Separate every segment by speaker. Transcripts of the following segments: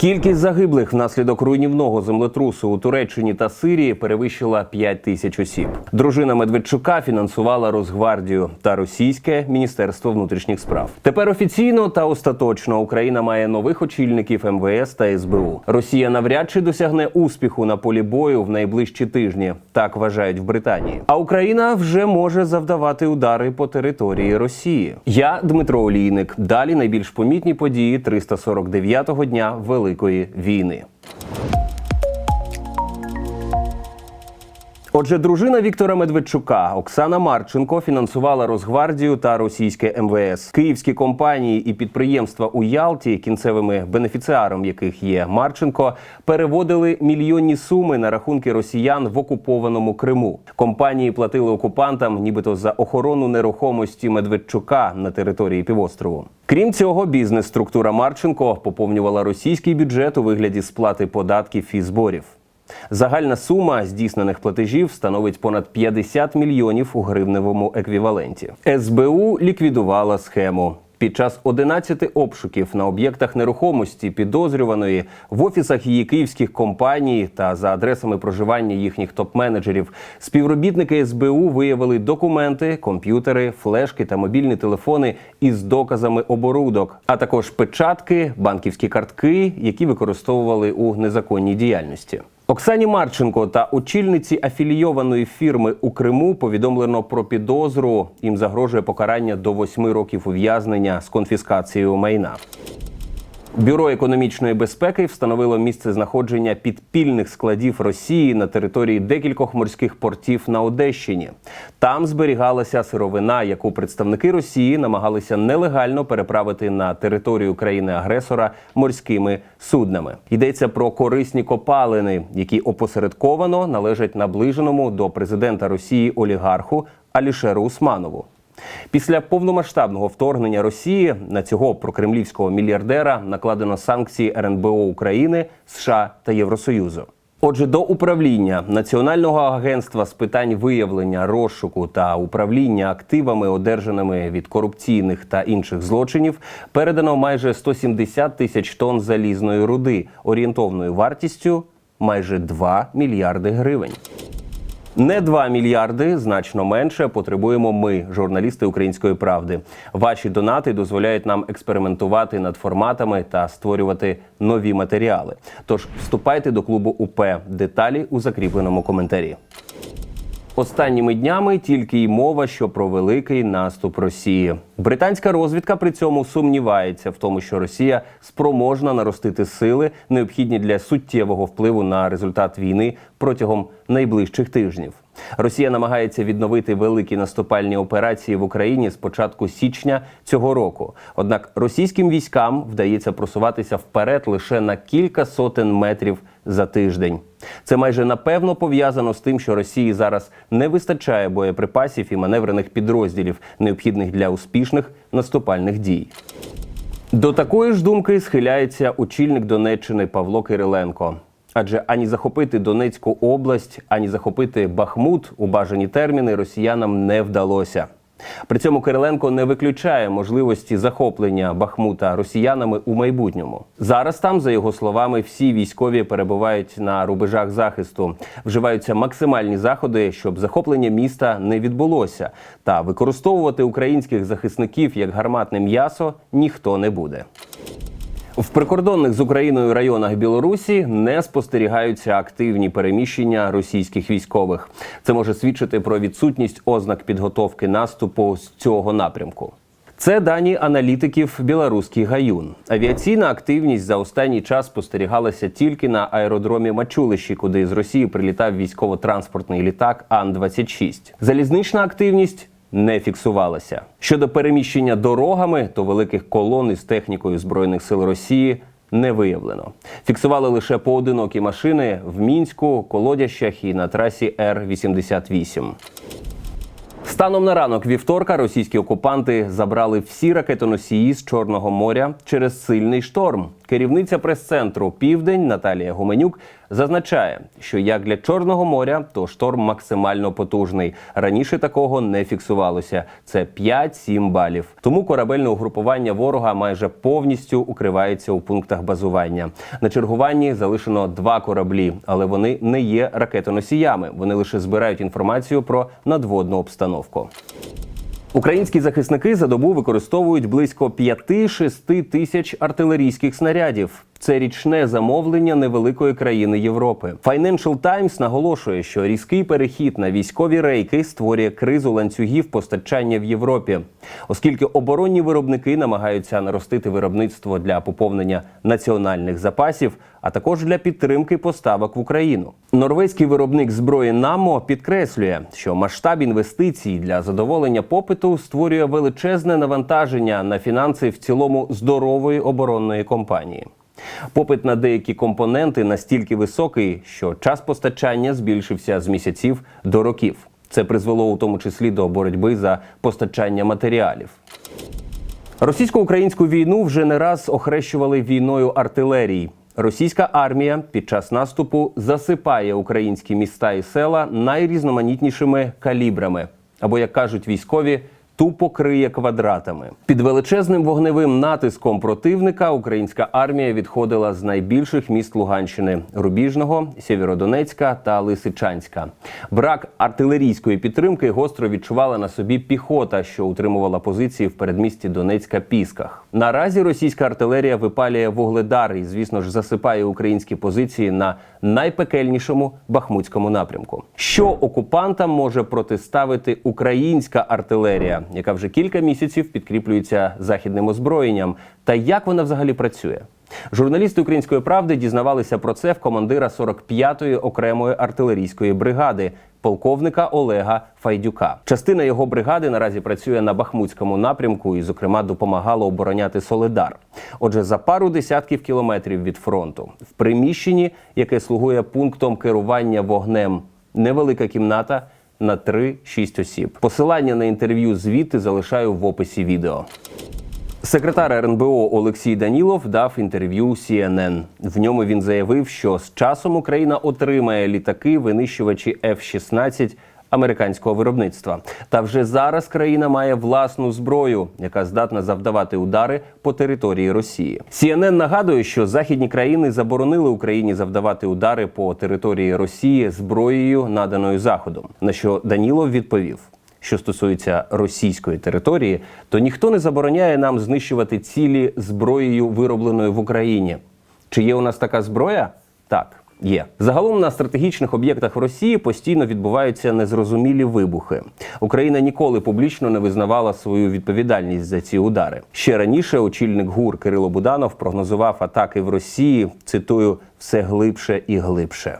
Speaker 1: Кількість загиблих внаслідок руйнівного землетрусу у Туреччині та Сирії перевищила 5 тисяч осіб. Дружина Медведчука фінансувала Росгвардію та російське міністерство внутрішніх справ. Тепер офіційно та остаточно Україна має нових очільників МВС та СБУ. Росія навряд чи досягне успіху на полі бою в найближчі тижні. Так вважають в Британії. А Україна вже може завдавати удари по території Росії. Я Дмитро Олійник. Далі найбільш помітні події 349-го дня Великої війни. Отже, дружина Віктора Медведчука Оксана Марченко фінансувала Росгвардію та російське МВС. Київські компанії і підприємства у Ялті, кінцевими бенефіціаром яких є Марченко, переводили мільйонні суми на рахунки росіян в окупованому Криму. Компанії платили окупантам, нібито за охорону нерухомості Медведчука на території півострову. Крім цього, бізнес-структура Марченко поповнювала російський бюджет у вигляді сплати податків і зборів. Загальна сума здійснених платежів становить понад 50 мільйонів у гривневому еквіваленті. СБУ ліквідувала схему. Під час 11 обшуків на об'єктах нерухомості підозрюваної в офісах її київських компаній та за адресами проживання їхніх топ-менеджерів співробітники СБУ виявили документи, комп'ютери, флешки та мобільні телефони із доказами оборудок, а також печатки, банківські картки, які використовували у незаконній діяльності. Оксані Марченко та очільниці афілійованої фірми у Криму повідомлено про підозру. Їм загрожує покарання до восьми років ув'язнення з конфіскацією майна. Бюро економічної безпеки встановило місце знаходження підпільних складів Росії на території декількох морських портів на Одещині. Там зберігалася сировина, яку представники Росії намагалися нелегально переправити на територію країни-агресора морськими суднами. Йдеться про корисні копалини, які опосередковано належать наближеному до президента Росії олігарху Алішеру Усманову. Після повномасштабного вторгнення Росії на цього прокремлівського мільярдера накладено санкції РНБО України, США та Євросоюзу. Отже, до управління Національного агентства з питань виявлення, розшуку та управління активами, одержаними від корупційних та інших злочинів, передано майже 170 тисяч тонн залізної руди орієнтовною вартістю майже 2 мільярди гривень. Не 2 мільярди, значно менше потребуємо ми, журналісти Української правди. Ваші донати дозволяють нам експериментувати над форматами та створювати нові матеріали. Тож вступайте до клубу УП. Деталі у закріпленому коментарі. Останніми днями тільки й мова, що про великий наступ Росії. Британська розвідка при цьому сумнівається в тому, що Росія спроможна наростити сили, необхідні для суттєвого впливу на результат війни протягом найближчих тижнів. Росія намагається відновити великі наступальні операції в Україні з початку січня цього року. Однак російським військам вдається просуватися вперед лише на кілька сотень метрів за тиждень. Це майже напевно пов'язано з тим, що Росії зараз не вистачає боєприпасів і маневрених підрозділів, необхідних для успішних наступальних дій. До такої ж думки схиляється очільник Донеччини Павло Кириленко. Адже ані захопити Донецьку область, ані захопити Бахмут у бажані терміни росіянам не вдалося. При цьому Кириленко не виключає можливості захоплення Бахмута росіянами у майбутньому. Зараз там, за його словами, всі військові перебувають на рубежах захисту, вживаються максимальні заходи, щоб захоплення міста не відбулося. Та використовувати українських захисників як гарматне м'ясо ніхто не буде. В прикордонних з Україною районах Білорусі не спостерігаються активні переміщення російських військових. Це може свідчити про відсутність ознак підготовки наступу з цього напрямку. Це дані аналітиків білоруський гаюн. Авіаційна активність за останній час спостерігалася тільки на аеродромі Мачулищі, куди з Росії прилітав військово-транспортний літак Ан-26. Залізнична активність не фіксувалася. Щодо переміщення дорогами, то великих колон із технікою збройних сил Росії не виявлено. Фіксували лише поодинокі машини в мінську, колодящах і на трасі Р 88 Станом на ранок вівторка російські окупанти забрали всі ракетоносії з Чорного моря через сильний шторм. Керівниця прес-центру Південь Наталія Гуменюк зазначає, що як для Чорного моря, то шторм максимально потужний. Раніше такого не фіксувалося. Це 5-7 балів. Тому корабельне угрупування ворога майже повністю укривається у пунктах базування. На чергуванні залишено два кораблі, але вони не є ракетоносіями. Вони лише збирають інформацію про надводну обстановку. Українські захисники за добу використовують близько 5-6 тисяч артилерійських снарядів. Це річне замовлення невеликої країни Європи. Financial Times наголошує, що різкий перехід на військові рейки створює кризу ланцюгів постачання в Європі, оскільки оборонні виробники намагаються наростити виробництво для поповнення національних запасів, а також для підтримки поставок в Україну. Норвезький виробник зброї НАМО підкреслює, що масштаб інвестицій для задоволення попиту створює величезне навантаження на фінанси в цілому здорової оборонної компанії. Попит на деякі компоненти настільки високий, що час постачання збільшився з місяців до років. Це призвело у тому числі до боротьби за постачання матеріалів. Російсько-українську війну вже не раз охрещували війною артилерії. Російська армія під час наступу засипає українські міста і села найрізноманітнішими калібрами, або як кажуть військові. Тупо криє квадратами під величезним вогневим натиском противника. Українська армія відходила з найбільших міст Луганщини: Рубіжного, Сєвєродонецька та Лисичанська. Брак артилерійської підтримки гостро відчувала на собі піхота, що утримувала позиції в передмісті Донецька Пісках. Наразі російська артилерія випалює вугледар і, звісно ж, засипає українські позиції на найпекельнішому бахмутському напрямку. Що окупантам може протиставити українська артилерія, яка вже кілька місяців підкріплюється західним озброєнням, та як вона взагалі працює? Журналісти української правди дізнавалися про це в командира 45-ї окремої артилерійської бригади, полковника Олега Файдюка. Частина його бригади наразі працює на Бахмутському напрямку і, зокрема, допомагала обороняти Соледар. Отже, за пару десятків кілометрів від фронту, в приміщенні, яке слугує пунктом керування вогнем, невелика кімната на 3-6 осіб. Посилання на інтерв'ю звідти залишаю в описі відео. Секретар РНБО Олексій Данілов дав інтерв'ю CNN. В ньому він заявив, що з часом Україна отримає літаки, винищувачі F-16 американського виробництва. Та вже зараз країна має власну зброю, яка здатна завдавати удари по території Росії. CNN нагадує, що західні країни заборонили Україні завдавати удари по території Росії зброєю, наданою Заходом. На що Данілов відповів. Що стосується російської території, то ніхто не забороняє нам знищувати цілі зброєю, виробленою в Україні. Чи є у нас така зброя? Так. Є загалом на стратегічних об'єктах в Росії постійно відбуваються незрозумілі вибухи. Україна ніколи публічно не визнавала свою відповідальність за ці удари. Ще раніше очільник ГУР Кирило Буданов прогнозував атаки в Росії. Цитую все глибше і глибше.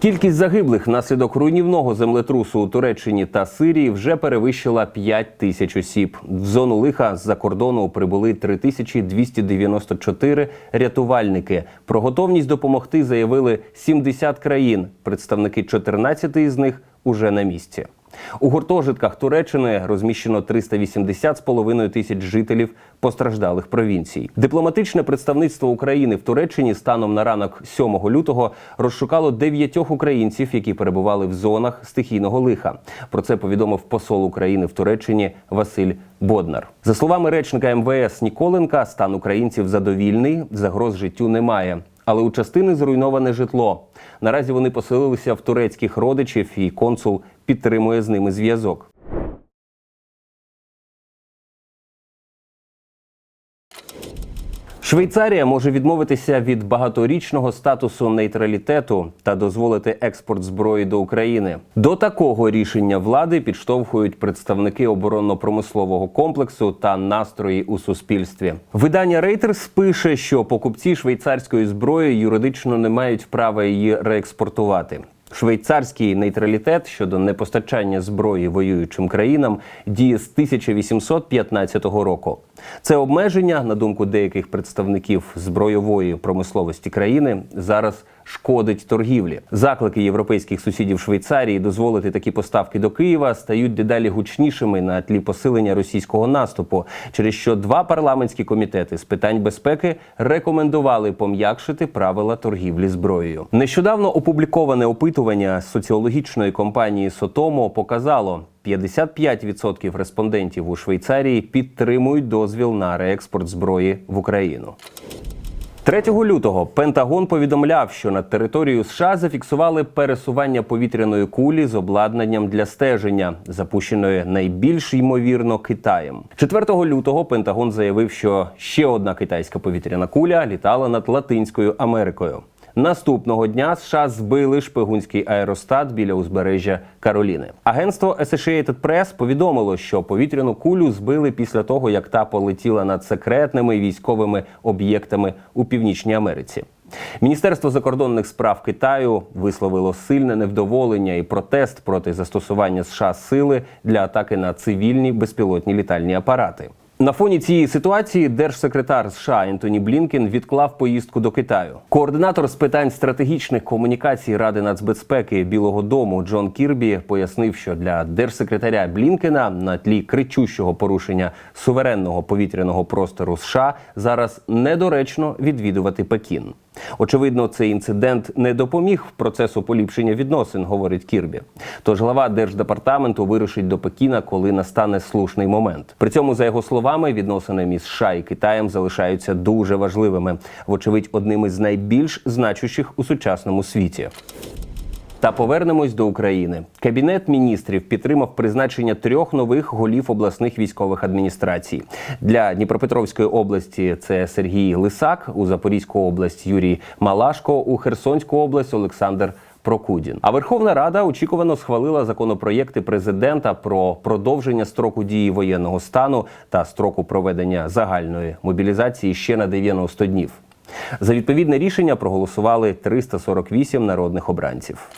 Speaker 1: Кількість загиблих внаслідок руйнівного землетрусу у Туреччині та Сирії вже перевищила 5 тисяч осіб. В зону лиха з-за кордону прибули 3294 рятувальники. Про готовність допомогти заявили 70 країн. Представники 14 із них уже на місці. У гуртожитках Туреччини розміщено 380 з половиною тисяч жителів постраждалих провінцій. Дипломатичне представництво України в Туреччині станом на ранок 7 лютого розшукало дев'ятьох українців, які перебували в зонах стихійного лиха. Про це повідомив посол України в Туреччині Василь Боднар. За словами речника МВС Ніколенка, стан українців задовільний, загроз життю немає. Але у частини зруйноване житло. Наразі вони поселилися в турецьких родичів, і консул підтримує з ними зв'язок. Швейцарія може відмовитися від багаторічного статусу нейтралітету та дозволити експорт зброї до України. До такого рішення влади підштовхують представники оборонно-промислового комплексу та настрої у суспільстві. Видання Reuters пише, що покупці швейцарської зброї юридично не мають права її реекспортувати. Швейцарський нейтралітет щодо непостачання зброї воюючим країнам діє з 1815 року. Це обмеження, на думку деяких представників збройової промисловості країни, зараз шкодить торгівлі. Заклики європейських сусідів Швейцарії дозволити такі поставки до Києва стають дедалі гучнішими на тлі посилення російського наступу, через що два парламентські комітети з питань безпеки рекомендували пом'якшити правила торгівлі зброєю. Нещодавно опубліковане опитування соціологічної компанії Сотомо показало. 55% респондентів у Швейцарії підтримують дозвіл на реекспорт зброї в Україну. 3 лютого Пентагон повідомляв, що над територією США зафіксували пересування повітряної кулі з обладнанням для стеження, запущеної найбільш ймовірно Китаєм. 4 лютого Пентагон заявив, що ще одна китайська повітряна куля літала над Латинською Америкою. Наступного дня США збили шпигунський аеростат біля узбережжя Кароліни. Агентство Associated Press повідомило, що повітряну кулю збили після того, як та полетіла над секретними військовими об'єктами у Північній Америці. Міністерство закордонних справ Китаю висловило сильне невдоволення і протест проти застосування США сили для атаки на цивільні безпілотні літальні апарати. На фоні цієї ситуації держсекретар США Ентоні Блінкен відклав поїздку до Китаю. Координатор з питань стратегічних комунікацій Ради нацбезпеки Білого Дому Джон Кірбі пояснив, що для держсекретаря Блінкена на тлі кричущого порушення суверенного повітряного простору США зараз недоречно відвідувати Пекін. Очевидно, цей інцидент не допоміг процесу поліпшення відносин, говорить Кірбі. Тож глава держдепартаменту вирушить до Пекіна, коли настане слушний момент. При цьому, за його словами, відносини між США і Китаєм залишаються дуже важливими, вочевидь, одним із найбільш значущих у сучасному світі. Та повернемось до України. Кабінет міністрів підтримав призначення трьох нових голів обласних військових адміністрацій. Для Дніпропетровської області це Сергій Лисак, у Запорізьку область Юрій Малашко, у Херсонську область Олександр. Прокудін. А Верховна Рада очікувано схвалила законопроєкти президента про продовження строку дії воєнного стану та строку проведення загальної мобілізації ще на 90 днів. За відповідне рішення проголосували 348 народних обранців.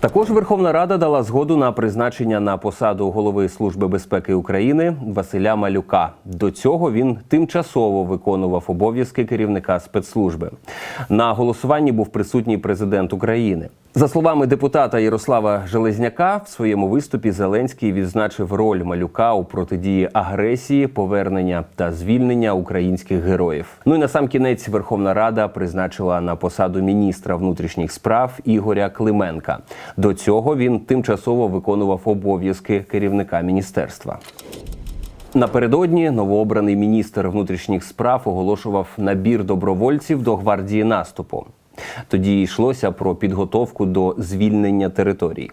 Speaker 1: Також Верховна Рада дала згоду на призначення на посаду голови Служби безпеки України Василя Малюка. До цього він тимчасово виконував обов'язки керівника спецслужби. На голосуванні був присутній президент України. За словами депутата Ярослава Железняка, в своєму виступі Зеленський відзначив роль малюка у протидії агресії, повернення та звільнення українських героїв. Ну і на сам кінець Верховна Рада призначила на посаду міністра внутрішніх справ Ігоря Клименка. До цього він тимчасово виконував обов'язки керівника міністерства. Напередодні новообраний міністр внутрішніх справ оголошував набір добровольців до гвардії наступу. Тоді йшлося про підготовку до звільнення територій.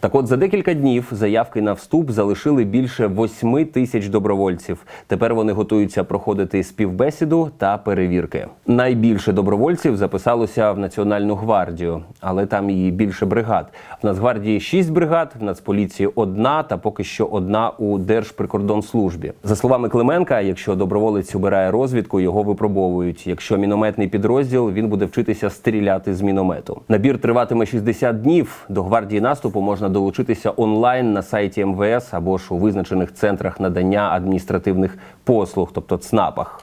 Speaker 1: Так от за декілька днів заявки на вступ залишили більше 8 тисяч добровольців. Тепер вони готуються проходити співбесіду та перевірки. Найбільше добровольців записалося в Національну гвардію, але там її більше бригад. В Нацгвардії 6 бригад, в Нацполіції одна та поки що одна у Держприкордонслужбі. За словами Клименка, якщо доброволець обирає розвідку, його випробовують. Якщо мінометний підрозділ, він буде вчитися стріляти з міномету. Набір триватиме 60 днів. До гвардії наступу можна долучитися онлайн на сайті МВС або ж у визначених центрах надання адміністративних послуг, тобто ЦНАПах.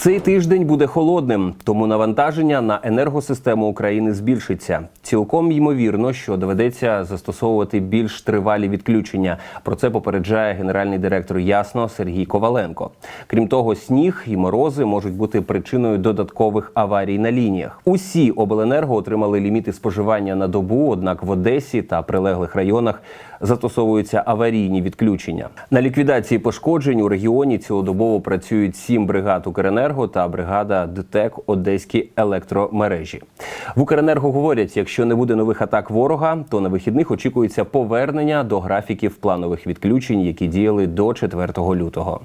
Speaker 1: Цей тиждень буде холодним, тому навантаження на енергосистему України збільшиться. Цілком ймовірно, що доведеться застосовувати більш тривалі відключення. Про це попереджає генеральний директор Ясно Сергій Коваленко. Крім того, сніг і морози можуть бути причиною додаткових аварій на лініях. Усі обленерго отримали ліміти споживання на добу однак в Одесі та прилеглих районах застосовуються аварійні відключення. На ліквідації пошкоджень у регіоні цілодобово працюють сім бригад Укренерго та бригада ДТЕК Одеські електромережі. В Укренерго говорять, якщо не буде нових атак ворога, то на вихідних очікується повернення до графіків планових відключень, які діяли до 4 лютого.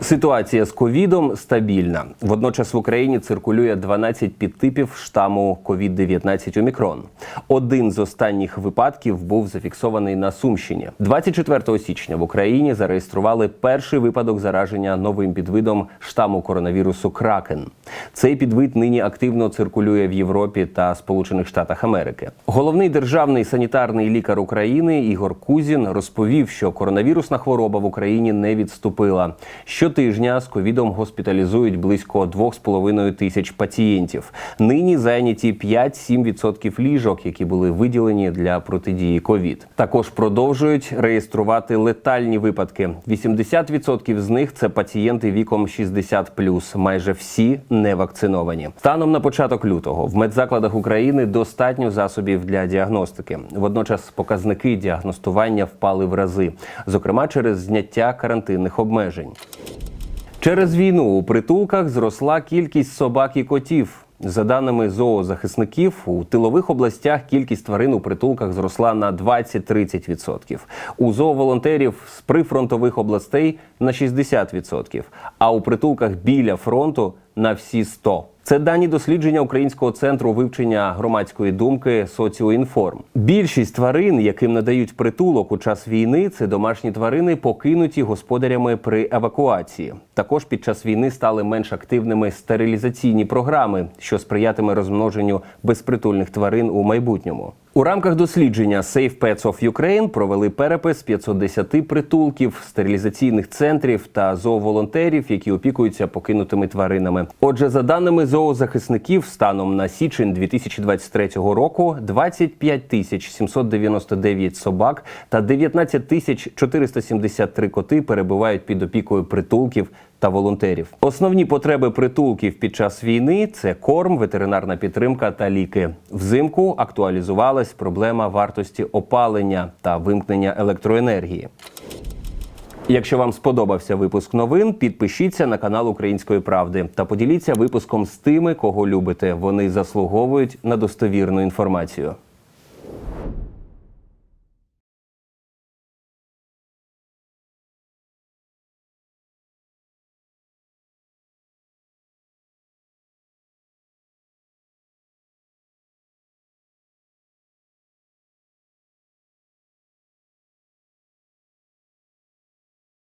Speaker 1: Ситуація з ковідом стабільна. Водночас в Україні циркулює 12 підтипів штаму COVID-19 Омікрон. Один з останніх випадків був зафіксований на Сумщині. 24 січня в Україні зареєстрували перший випадок зараження новим підвидом штаму коронавірусу Кракен. Цей підвид нині активно циркулює в Європі та Сполучених Штатах Америки. Головний державний санітарний лікар України Ігор Кузін розповів, що коронавірусна хвороба в Україні не відступила. Щотижня з ковідом госпіталізують близько 2,5 тисяч пацієнтів. Нині зайняті 5-7% ліжок, які були виділені для протидії ковід. Також продовжують реєструвати летальні випадки. 80% з них це пацієнти віком 60+, майже всі не вакциновані. Станом на початок лютого в медзакладах України достатньо засобів для діагностики. Водночас показники діагностування впали в рази, зокрема через зняття карантинних обмежень. Через війну у притулках зросла кількість собак і котів. За даними зоозахисників, у тилових областях кількість тварин у притулках зросла на 20-30%. У зооволонтерів з прифронтових областей на 60%, а у притулках біля фронту на всі 100%. Це дані дослідження Українського центру вивчення громадської думки Соціоінформ. Більшість тварин, яким надають притулок у час війни, це домашні тварини, покинуті господарями при евакуації. Також під час війни стали менш активними стерилізаційні програми, що сприятиме розмноженню безпритульних тварин у майбутньому. У рамках дослідження Safe Pets of Ukraine провели перепис 510 притулків, стерилізаційних центрів та зооволонтерів, які опікуються покинутими тваринами. Отже, за даними зоозахисників, станом на січень 2023 року 25 тисяч 799 собак та 19 тисяч 473 коти перебувають під опікою притулків та волонтерів. Основні потреби притулків під час війни це корм, ветеринарна підтримка та ліки. Взимку актуалізувалась проблема вартості опалення та вимкнення електроенергії. Якщо вам сподобався випуск новин, підпишіться на канал Української правди та поділіться випуском з тими, кого любите. Вони заслуговують на достовірну інформацію.